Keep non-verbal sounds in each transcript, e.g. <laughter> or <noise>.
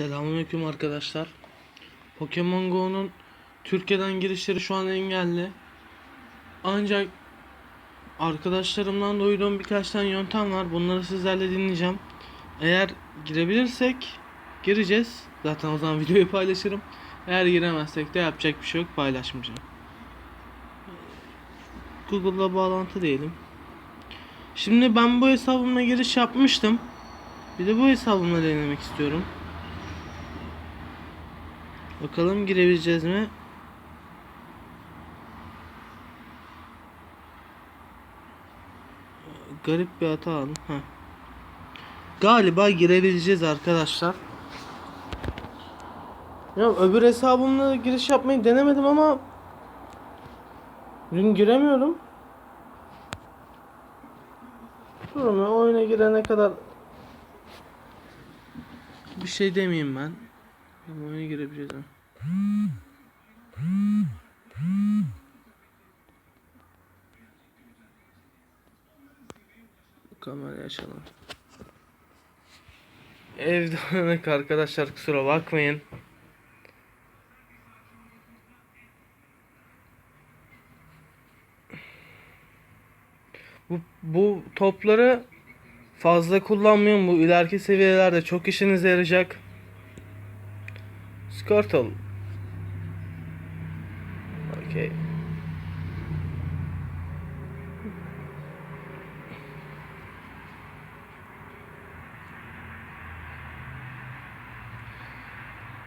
Selamünaleyküm arkadaşlar. Pokemon Go'nun Türkiye'den girişleri şu an engelli. Ancak arkadaşlarımdan duyduğum birkaç tane yöntem var. Bunları sizlerle dinleyeceğim. Eğer girebilirsek gireceğiz. Zaten o zaman <laughs> videoyu paylaşırım. Eğer giremezsek de yapacak bir şey yok paylaşmayacağım. Google'la bağlantı diyelim. Şimdi ben bu hesabımla giriş yapmıştım. Bir de bu hesabımla denemek istiyorum. Bakalım girebileceğiz mi? Garip bir hata aldım. Heh. Galiba girebileceğiz arkadaşlar. Ya öbür hesabımla giriş yapmayı denemedim ama dün giremiyorum. Durun ya, oyuna girene kadar bir şey demeyeyim ben. Ama oyuna girebileceğiz mi? Kamerayı açalım. Evde uyanık arkadaşlar kusura bakmayın. Bu, bu topları fazla kullanmayın. Bu ileriki seviyelerde çok işinize yarayacak. Squirtle. Okey.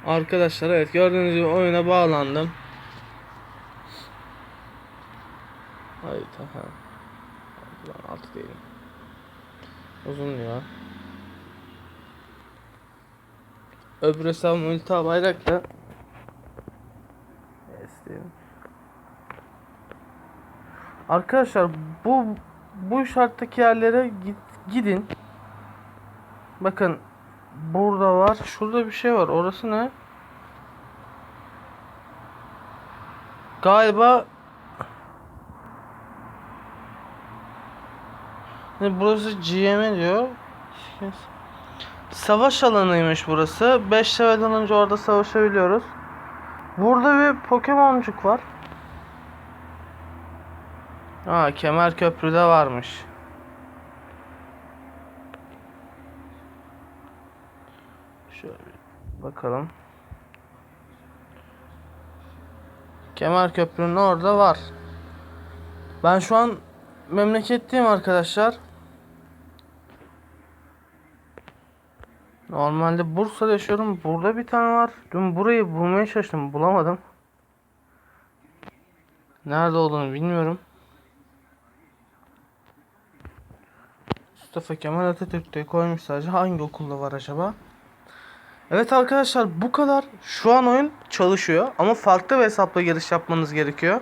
Arkadaşlar evet gördüğünüz gibi oyuna bağlandım. Tamam. Lan altı değilim. Uzun ya. Öbür hesabım Ulta Bayrak'ta. Esteyim. Arkadaşlar bu bu şarttaki yerlere git, gidin. Bakın burada var. Şurada bir şey var. Orası ne? Galiba burası GM diyor. Savaş alanıymış burası. 5 levelden önce orada savaşabiliyoruz. Burada bir Pokemoncuk var. Aa Kemer Köprü'de varmış. Şöyle bakalım. Kemer Köprü'nün orada var. Ben şu an memleketteyim arkadaşlar. Normalde Bursa'da yaşıyorum. Burada bir tane var. Dün burayı bulmaya çalıştım. Bulamadım. Nerede olduğunu bilmiyorum. Mustafa Kemal Atatürk'te koymuş sadece. Hangi okulda var acaba? Evet arkadaşlar bu kadar. Şu an oyun çalışıyor. Ama farklı bir hesapla giriş yapmanız gerekiyor.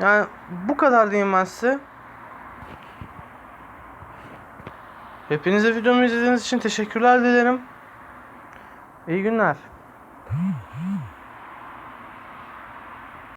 Yani bu kadar diyeyim ben size. Hepinize videomu izlediğiniz için teşekkürler dilerim. İyi günler.